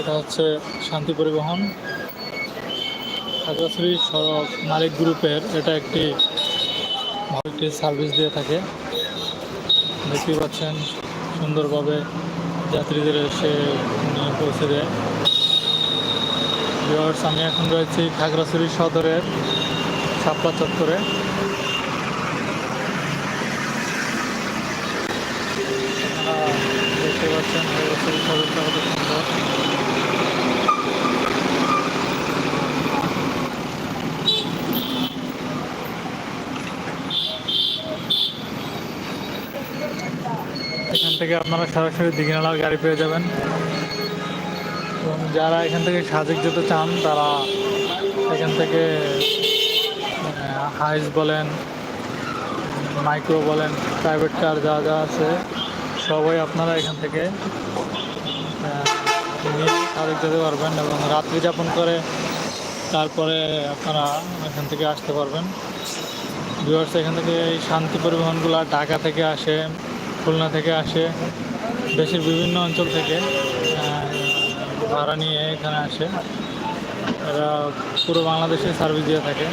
এটা হচ্ছে শান্তি পরিবহন। খাগড়াছড়ি সড়ক মালিক গ্রুপের এটা একটি ভালো একটি সার্ভিস দিয়ে থাকে। দেখতেই পাচ্ছেন সুন্দরভাবে যাত্রীদের এসে পৌঁছে দেয়। আমি এখন রয়েছি খাগড়াছড়ি সদরের শাপলা চত্বরে। দেখতে পাচ্ছেন খাগড়াছড়ি সদরটা কত সুন্দর। থেকে আপনারা সরাসরি দিঘিনালার গাড়ি পেয়ে যাবেন। এবং যারা এখান থেকে সাজেক যেতে চান, তারা এখান থেকে হাইস বলেন মাইক্রো বলেন প্রাইভেট কার যা যা আছে, সবাই আপনারা এখান থেকে নিয়ে সাজেক যেতে পারবেন এবং রাত্রি যাপন করে তারপরে আপনারা এখান থেকে আসতে পারবেন। ভিউয়ার্স এখান থেকে এই শান্তি পরিবহনগুলো ঢাকা থেকে আসে খুলনা থেকে আসে, দেশের বিভিন্ন অঞ্চল থেকে ভাড়া নিয়ে এখানে আসে। এরা পুরো বাংলাদেশে সার্ভিস দিয়ে থাকে।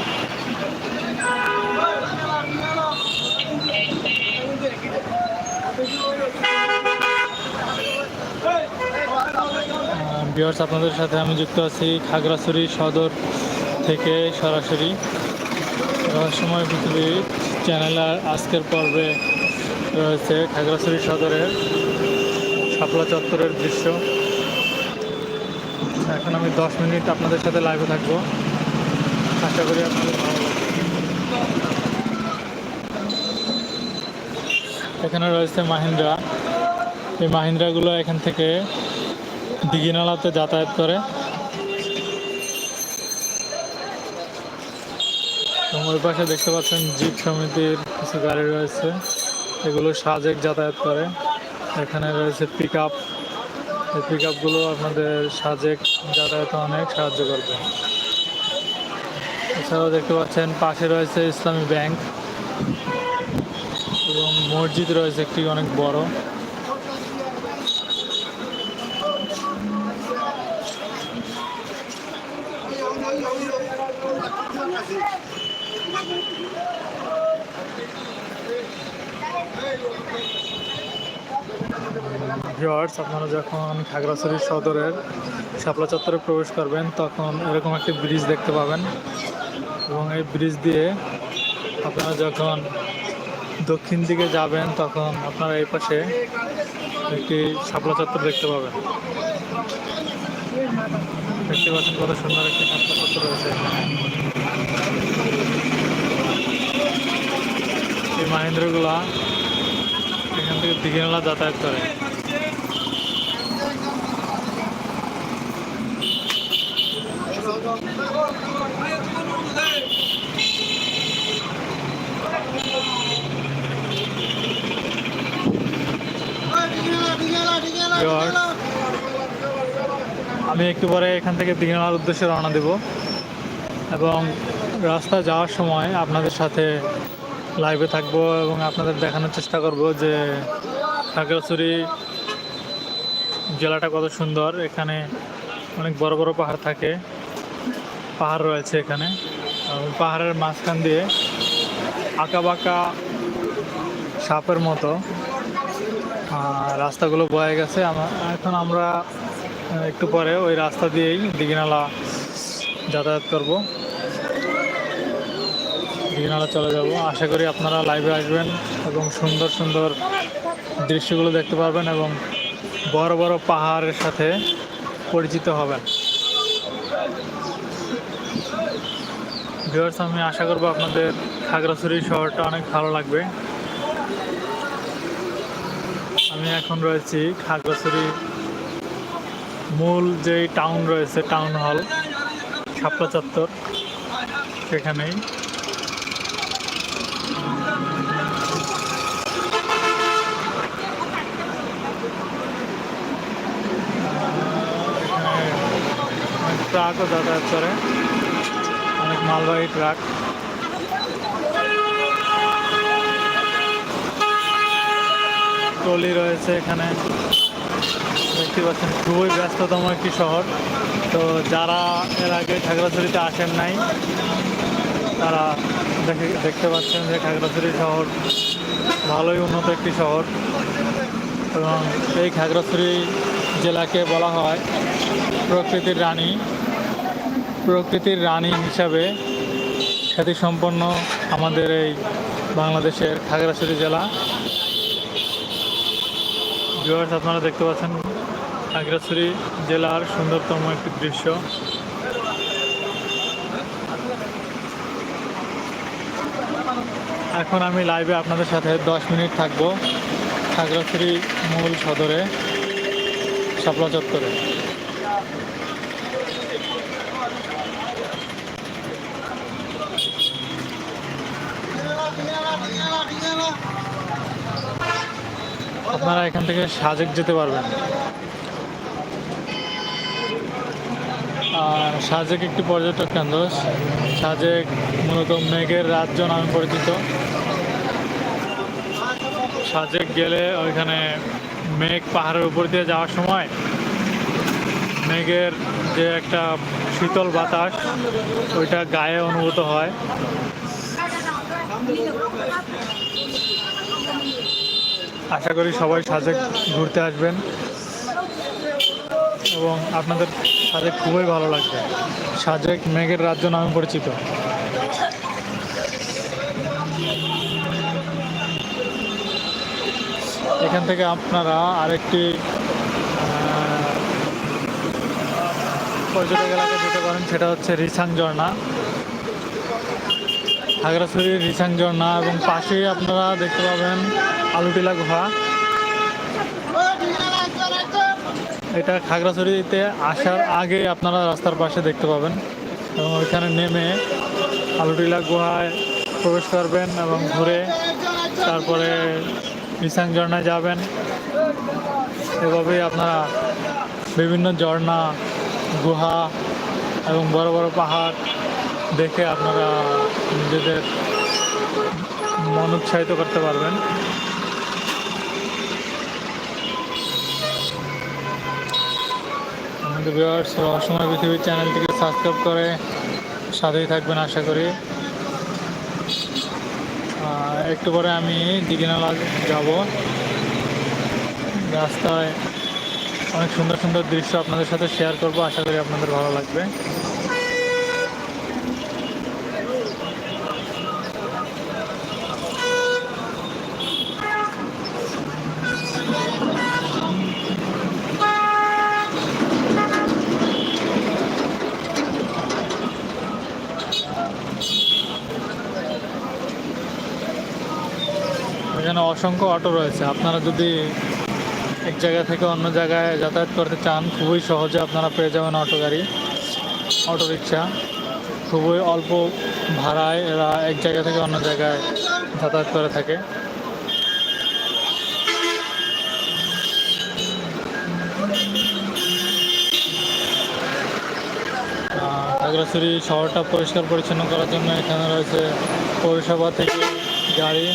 বিয়ার্স আপনাদের সাথে আমি যুক্ত আছি খাগড়াছড়ি সদর থেকে সরাসরি। রহস্যময় পৃথিবী চ্যানেলের আজকের পর্বে রয়েছে খাগড়াছড়ি সদরের শাপলা চত্বরের দৃশ্য। এখন আমি দশ মিনিট আপনাদের সাথে লাইভে থাকব। আশা করি আপনাদের ভালো এখানে রয়েছে মাহিন্দ্রা। এই মাহিন্দ্রাগুলো এখান থেকে দিঘিনালাতে যাতায়াত করে। ওই পাশে দেখতে পাচ্ছেন জিপ সমিতির কিছু গাড়ি রয়েছে। এগুলো সাজেক যাতায়াত করে। এখানে রয়েছে পিক আপ এই পিক আপগুলো আপনাদের সাজেক যাতায়াতে অনেক সাহায্য করবে। এছাড়াও দেখতে পাচ্ছেন, পাশে রয়েছে ইসলামী ব্যাংক এবং মসজিদ রয়েছে একটি অনেক বড়। ভিওয়ার্স আপনারা যখন খাগড়াছড়ি সদরের শাপলা চত্বরে প্রবেশ করবেন, তখন এরকম একটি ব্রিজ দেখতে পাবেন। এবং এই ব্রিজ দিয়ে আপনারা যখন দক্ষিণ দিকে যাবেন, তখন আপনারা এই পাশে একটি শাপলা চত্বর দেখতে পাবেন। দেখতে পাচ্ছেন কত সুন্দর একটি শাপলা চত্বর রয়েছে। এই মাহিন্দ্রগুলা এখান থেকে দিঘিনালা যাতায়াত করে। আমি একটু পরে এখান থেকে দিঘিনালার উদ্দেশ্যে রওনা দেব। এবং রাস্তা যাওয়ার সময় আপনাদের সাথে লাইভে থাকব এবং আপনাদের দেখানোর চেষ্টা করব যে খাগড়াছড়ি জেলাটা কত সুন্দর। এখানে অনেক বড় বড় পাহাড় থাকে। পাহাড় রয়েছে এখানে। পাহাড়ের মাঝখান দিয়ে আঁকা বাঁকা সাপের মতো। রাস্তাগুলো বয়ে গেছে। আমা- এখন আমরা একটু পরে ওই রাস্তা দিয়েই দিঘিনালা যাতায়াত করব। দিঘিনালা চলে যাব। আশা করি আপনারা লাইভে আসবেন এবং সুন্দর সুন্দর দৃশ্যগুলো দেখতে পারবেন এবং বড় বড় পাহাড়ের সাথে পরিচিত হবেন। ভিউয়ার্স আমি আশা করব আপনাদের খাগড়াছড়ি শহরটা অনেক ভালো লাগবে। আমি এখন রয়েছি খাগড়াছড়ি মূল যেই টাউন রয়েছে টাউন হল শাপলা চত্বর। সেখানেই। ট্রাকও যাতায়াত করে। অনেক মালবাহী ট্রাক ট্রলি রয়েছে এখানে। দেখতে দেখতে পাচ্ছেন, খুবই ব্যস্ততম একটি শহর। তো যারা এর আগে খাগড়াছড়িতে আসেন নাই, তারা দেখে, দেখতে পাচ্ছেন যে খাগড়াছড়ি শহর ভালোই উন্নত একটি শহর। এবং এই খাগড়াছড়ি জেলাকে বলা হয় প্রকৃতির রানী। প্রকৃতির রানী হিসাবে খ্যাতিসম্পন্ন আমাদের এই বাংলাদেশের খাগড়াছড়ি জেলা। ভিউয়ার্স আপনারা দেখতে পাচ্ছেন খাগড়াছড়ি জেলার সুন্দরতম একটি দৃশ্য। এখন আমি লাইভে আপনাদের সাথে দশ মিনিট থাকব খাগড়াছড়ি মূল সদরে, শাপলা চত্বরে। আপনারা এখান থেকে সাজেক যেতে পারবেন। আর সাজেক একটি পর্যটক কেন্দ্র। সাজেক মূলত মেঘের রাজ্য নামে পরিচিত। সাজেক গেলে ওইখানে মেঘ পাহাড়ের উপর দিয়ে যাওয়ার সময় মেঘের যে একটা শীতল বাতাস, ওইটা গায়ে অনুভূত হয়। আশা করি সবাই সাজেক ঘুরতে আসবেন এবং আপনাদের সাজেক খুবই ভালো লাগবে। সাজেক মেঘের রাজ্য নামে পরিচিত। এখান থেকে আপনারা আরেকটি পর্যটক এলাকা যেতে পারেন, সেটা হচ্ছে রিসাং ঝর্ণা খাগড়াছড়ির রিসাং ঝর্ণা এবং পাশেই আপনারা দেখতে পাবেন আলুটিলা গুহা। এটা খাগড়াছড়িতে আসার আগে আপনারা রাস্তার পাশে দেখতে পাবেন এবং ওইখানে নেমে আলুটিলা গুহায় প্রবেশ করবেন এবং ঘুরে তারপরে রিসাং ঝর্ণায় যাবেন। এভাবেই আপনারা বিভিন্ন ঝর্ণা, গুহা এবং বড় বড় পাহাড় দেখে আপনারা নিজেদের মন উৎসাহিত করতে পারবেন। আমাদের ভিউয়ার্স রহস্যময় পৃথিবীর চ্যানেলটিকে সাবস্ক্রাইব করে সাথেই থাকবেন আশা করি। একটু পরে আমি দিঘিনালা যাব। রাস্তায় অনেক সুন্দর সুন্দর দৃশ্য আপনাদের সাথে শেয়ার করব। আশা করি আপনাদের ভালো লাগবে এখানে অসংখ্য অটো রয়েছে। আপনারা যদি এক জায়গা থেকে অন্য জায়গায় যাতায়াত করতে চান, খুবই সহজে আপনারা পেয়ে যাবেন অটো গাড়ি, অটো রিক্সা খুবই অল্প ভাড়ায় এরা এক জায়গা থেকে অন্য জায়গায় যাতায়াত করে থাকে। খাগড়াছড়ি শহরটা পরিষ্কার পরিচ্ছন্ন করার জন্য এখানে রয়েছে পৌরসভা থেকে গাড়ি।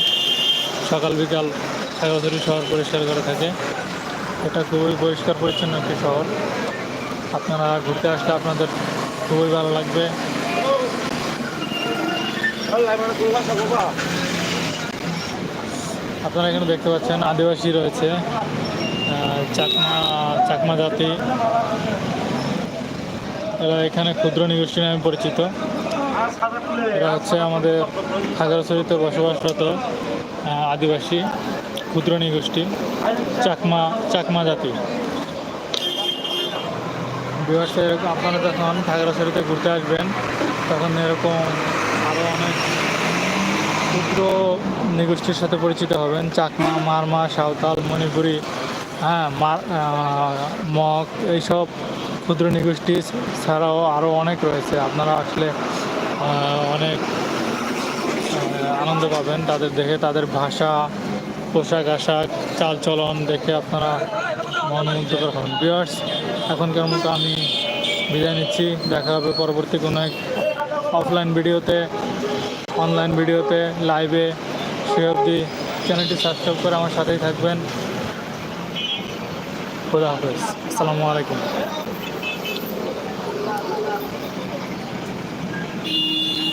সকাল বিকাল খাগড়াছড়ি শহর পরিষ্কার করে থাকে। এটা খুবই পরিষ্কার পরিচ্ছন্ন একটি শহর। আপনারা ঘুরতে আসলে আপনাদের খুবই ভালো লাগবে। আপনারা এখানে দেখতে পাচ্ছেন আদিবাসী রয়েছে। চাকমা চাকমা জাতি। এরা এখানে ক্ষুদ্র নিগোষ্ঠী নামে পরিচিত। এরা হচ্ছে আমাদের খাগড়াছড়িতে বসবাসরত আদিবাসী ক্ষুদ্র নিগোষ্ঠী চাকমা চাকমা জাতি। বিভাসে এরকম আপনারা যখন খাগড়াছড়িতে ঘুরতে আসবেন, তখন এরকম আরও অনেক ক্ষুদ্র নিগোষ্ঠীর সাথে পরিচিত হবেন। চাকমা, মারমা, সাঁওতাল, মণিপুরি হ্যাঁ মগ, এইসব ক্ষুদ্র নিগোষ্ঠী ছাড়াও আরও অনেক রয়েছে। আপনারা আসলে অনেক আনন্দ পাবেন তাদের দেখে, তাদের ভাষা, পোশাক আশাক, চালচলন দেখে আপনারা মনোমুগ্ধকর হন। বিয়ার্স এখনকার মতো আমি বিদায় নিচ্ছি। দেখা হবে পরবর্তী কোনো এক অফলাইন ভিডিওতে অনলাইন ভিডিওতে লাইভে সে অবধি চ্যানেলটি সাবস্ক্রাইব করে আমার সাথেই থাকবেন। খোদা হাফেজ। আসসালামু আলাইকুম।